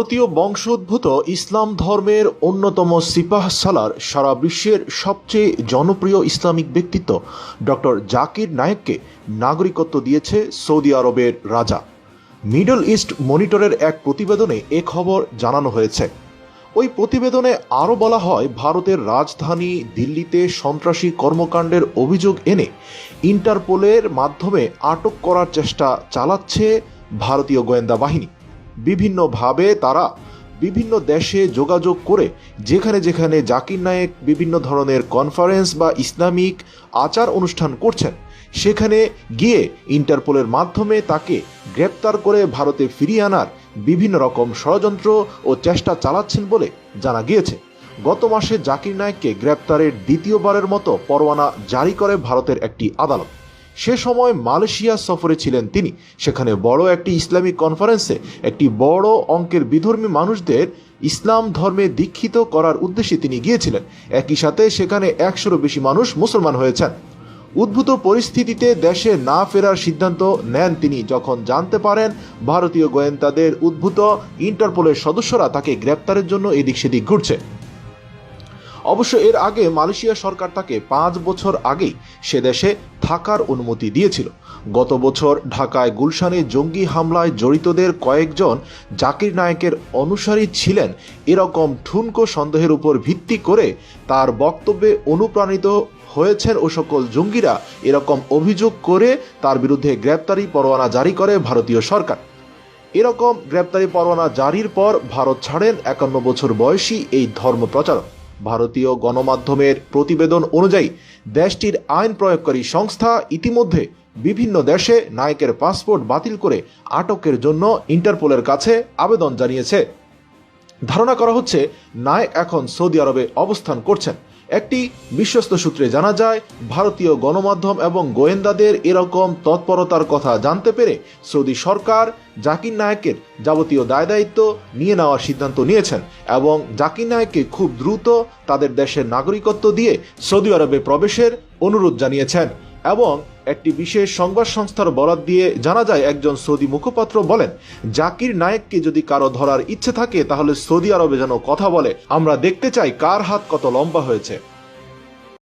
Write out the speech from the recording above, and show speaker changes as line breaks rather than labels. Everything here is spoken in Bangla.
ভারতীয় বংশোদ্ভূত ইসলাম ধর্মের অন্যতম সিপাহ সালার সারা বিশ্বের সবচেয়ে জনপ্রিয় ইসলামিক ব্যক্তিত্ব ডক্টর জাকির নায়েককে নাগরিকত্ব দিয়েছে সৌদি আরবের রাজা। মিডল ইস্ট মনিটরের এক প্রতিবেদনে এ খবর জানানো হয়েছে। ওই প্রতিবেদনে আরও বলা হয়, ভারতের রাজধানী দিল্লিতে সন্ত্রাসী কর্মকাণ্ডের অভিযোগ এনে ইন্টারপোলের মাধ্যমে আটক করার চেষ্টা চালাচ্ছে ভারতীয় গোয়েন্দা বাহিনী। বিভিন্নভাবে তারা বিভিন্ন দেশে যোগাযোগ করে যেখানে যেখানে জাকির নায়েক বিভিন্ন ধরনের কনফারেন্স বা ইসলামিক আচার অনুষ্ঠান করছেন, সেখানে গিয়ে ইন্টারপোলের মাধ্যমে তাকে গ্রেপ্তার করে ভারতে ফিরিয়ে আনার বিভিন্ন রকম ষড়যন্ত্র ও চেষ্টা চালাচ্ছেন বলে জানা গিয়েছে। গত মাসে জাকির নায়েককে গ্রেপ্তারের দ্বিতীয়বারের মতো পরোয়ানা জারি করে ভারতের একটি আদালত। সে সময় মালয়েশিয়া সফরে ছিলেন তিনি। সেখানে বড় একটি ইসলামিক কনফারেন্সে একটি বড় অঙ্কের বিধর্মী মানুষদের ইসলাম ধর্মে দীক্ষিত করার উদ্দেশ্যে তিনি গিয়েছিলেন। একই সাথে সেখানে একশোরও বেশি মানুষ মুসলমান হয়েছেন। উদ্ভূত পরিস্থিতিতে দেশে না ফেরার সিদ্ধান্ত নেন তিনি। যখন জানতে পারেন ভারতীয় গোয়েন্দাদের উদ্ভূত ইন্টারপোলের সদস্যরা তাকে গ্রেপ্তারের জন্য এদিক সেদিক ঘুরছে। অবশ্য এর আগে মালয়েশিয়া সরকার তাকে পাঁচ বছর আগেই সে দেশে থাকার অনুমতি দিয়েছিল। গত বছর ঢাকায় গুলশানে জঙ্গি হামলায় জড়িতদের কয়েকজন জাকির নায়কের অনুসারী ছিলেন। এরকম ঠুনকো সন্দেহের উপর ভিত্তি করে তার বক্তব্যে অনুপ্রাণিত হয়েছেন ও সকল জঙ্গিরা। এরকম অভিযোগ করে তার বিরুদ্ধে গ্রেপ্তারি পরোয়ানা জারি করে ভারতীয় সরকার। এরকম গ্রেপ্তারি পরোয়ানা জারির পর ভারত ছাড়েন একান্ন বছর বয়সী এই ধর্ম প্রচারক ভারতীয় গণমাধ্যমের প্রতিবেদন অনুযায়ী, দেশটির আইন প্রয়োগকারী সংস্থা ইতিমধ্যে বিভিন্ন দেশে নায়কের পাসপোর্ট বাতিল করে আটকের জন্য ইন্টারপোলের কাছে আবেদন জানিয়েছে। ধারণা করা হচ্ছে, নায়ক এখন সৌদি আরবে অবস্থান করছেন। একটি বিশ্বস্ত সূত্রে জানা যায়, ভারতীয় গণমাধ্যম এবং গোয়েন্দাদের এরকম তৎপরতার কথা জানতে পেরে সৌদি সরকার জাকির নায়কের যাবতীয় দায় দায়িত্ব নিয়ে নেওয়ার সিদ্ধান্ত নিয়েছেন এবং জাকির নায়ককে খুব দ্রুত তাদের দেশের নাগরিকত্ব দিয়ে সৌদি আরবে প্রবেশের অনুরোধ জানিয়েছেন। এবং একটি বিশেষ সংবাদ সংস্থার বরাত দিয়ে জানা যায়, একজন সৌদি মুখপাত্র বলেন, জাকির নায়েককে যদি কারও ধরার ইচ্ছে থাকে, তাহলে সৌদি আরবে যেন কথা বলে। আমরা দেখতে চাই কার হাত কত লম্বা হয়েছে।